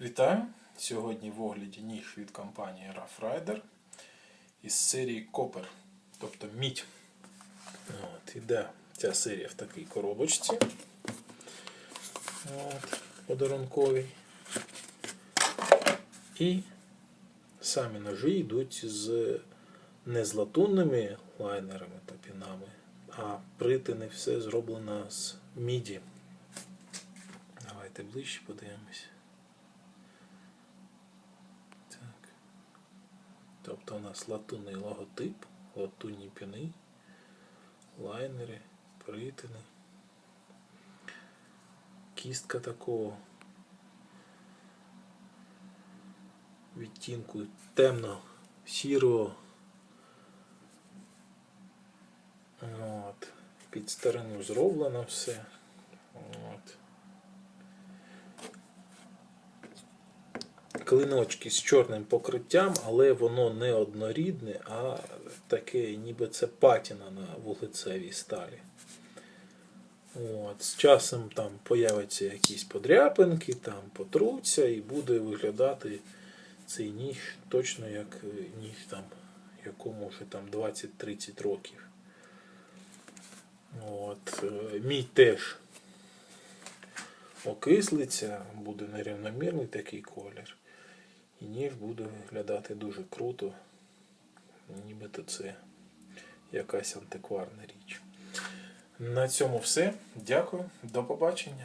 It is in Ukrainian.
Вітаю! Сьогодні в огляді ніж від компанії Rough Rider із серії Copper, тобто мідь. От, іде ця серія в такій коробочці. От, подарунковій. І самі ножі йдуть з не з латунними лайнерами та пінами, а притини все зроблено з міді. Давайте ближче подивимось. У нас латунний логотип, латунні піни, лайнери, притини. Кістка такого відтінку темно-сірого. От. Під старину зроблено все. От. Клиночки з чорним покриттям, але воно не однорідне, а таке, ніби це патіна на вуглецевій сталі. От, з часом там появляться якісь подряпинки, там потруться і буде виглядати цей ніж точно як е, ніж там, якому вже там 20-30 років. От, е, мій теж окислиться, буде нерівномірний такий колір. І ніж буде виглядати дуже круто. Нібито це якась антикварна річ. На цьому все. Дякую, до побачення.